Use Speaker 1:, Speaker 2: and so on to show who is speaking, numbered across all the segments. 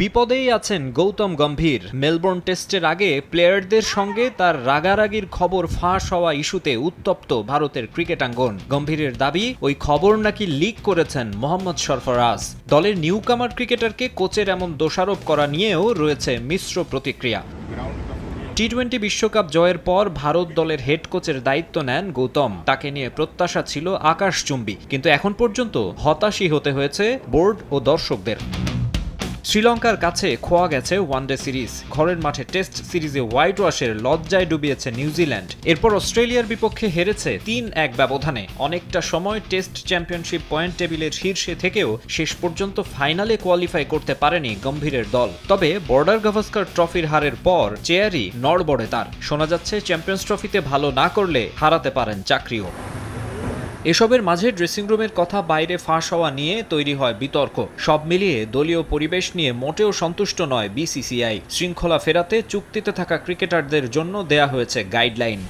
Speaker 1: বিপদেই আছেন গৌতম গম্ভীর। মেলবোর্ন টেস্টের আগে প্লেয়ারদের সঙ্গে তার রাগারাগির খবর ফাঁস হওয়া ইস্যুতে উত্তপ্ত ভারতের ক্রিকেটাঙ্গন। গম্ভীরের দাবি, ওই খবর নাকি লিক করেছেন মোহাম্মদ সরফরাজ। দলের নিউকামার ক্রিকেটারকে কোচের এমন দোষারোপ করা নিয়েও রয়েছে মিশ্র প্রতিক্রিয়া। টি টোয়েন্টি বিশ্বকাপ জয়ের পর ভারত দলের হেড কোচের দায়িত্ব নেন গৌতম। তাকে নিয়ে প্রত্যাশা ছিল আকাশচুম্বী। কিন্তু এখন পর্যন্ত হতাশই হতে হয়েছে বোর্ড ও দর্শকদের। শ্রীলঙ্কার কাছে খোয়া গেছে ওয়ানডে সিরিজ ঘরের মাঠে টেস্ট সিরিজে হোয়াইট ওয়াশের লজ্জায় ডুবিয়েছে নিউজিল্যান্ড এরপর অস্ট্রেলিয়ার বিপক্ষে হেরেছে তিন এক ব্যবধানে। অনেকটা সময় টেস্ট চ্যাম্পিয়নশিপ পয়েন্ট টেবিলের শীর্ষে থেকেও শেষ পর্যন্ত ফাইনালে কোয়ালিফাই করতে পারেনি গম্ভীরের দল। তবে বর্ডার গাভাস্কার ট্রফির হারের পর চেয়ারই নড়বড়ে তার। শোনা যাচ্ছে চ্যাম্পিয়ন্স ট্রফিতে ভালো না করলে হারাতে পারেন চাকরিও। এসবের মাঝে ড্রেসিং রুমের কথা বাইরে ফাঁস হওয়া নিয়ে তৈরি হয় বিতর্ক। সব মিলিয়ে দলীয় পরিবেশ নিয়ে মোটেও সন্তুষ্ট নয় বিসিসিআই। শৃঙ্খলা ফেরাতে চুক্তিতে থাকা ক্রিকেটারদের জন্য দেয়া হয়েছে গাইডলাইন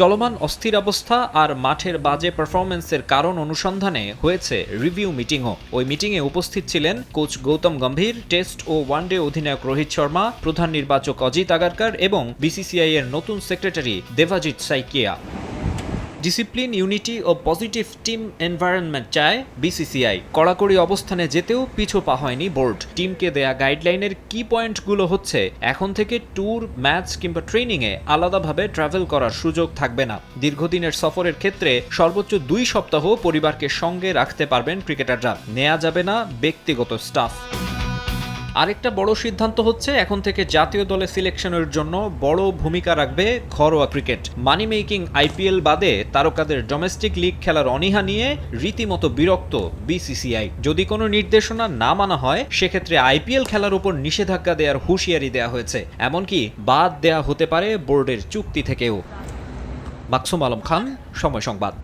Speaker 1: চলমান অস্থির অবস্থা আর মাঠের বাজে পারফরমেন্সের কারণ অনুসন্ধানে হয়েছে রিভিউ মিটিংও ওই মিটিংয়ে উপস্থিত ছিলেন কোচ গৌতম গম্ভীর টেস্ট ও ওয়ানডে অধিনায়ক রোহিত শর্মা, প্রধান নির্বাচক অজিত আগারকার এবং বিসিসিআই এর নতুন secretary Devajit Saikia. Discipline, unity ও পজিটিভ টিম এনভায়রনমেন্ট চায় বিসিসিআই। কড়াকড়ি অবস্থানে যেতেও পিছু পা হয়নি বোর্ড। টিমকে দেয়া গাইডলাইনের কি পয়েন্টগুলো হচ্ছে, এখন থেকে ট্যুর, ম্যাচ কিংবা ট্রেনিংয়ে আলাদাভাবে ট্রাভেল করার সুযোগ থাকবে না। দীর্ঘদিনের সফরের ক্ষেত্রে সর্বোচ্চ দুই সপ্তাহ পরিবারকে সঙ্গে রাখতে পারবেন ক্রিকেটাররা। নেওয়া যাবে না ব্যক্তিগত স্টাফ। আরেকটা বড় সিদ্ধান্ত হচ্ছে, এখন থেকে জাতীয় দলে সিলেকশনের জন্য বড় ভূমিকা রাখবে ঘরোয়া ক্রিকেট। মানি মেকিং আইপিএল বাদে তারকাদের ডোমেস্টিক লিগ খেলার অনীহা নিয়ে রীতিমতো বিরক্ত বিসিসিআই। যদি কোনো নির্দেশনা না মানা হয়, সেক্ষেত্রে আইপিএল খেলার উপর নিষেধাজ্ঞা দেওয়ার হুঁশিয়ারি দেওয়া হয়েছে। এমনকি বাদ দেয়া হতে পারে বোর্ডের চুক্তি থেকেও। মাকসুম আলম খান, সময় সংবাদ।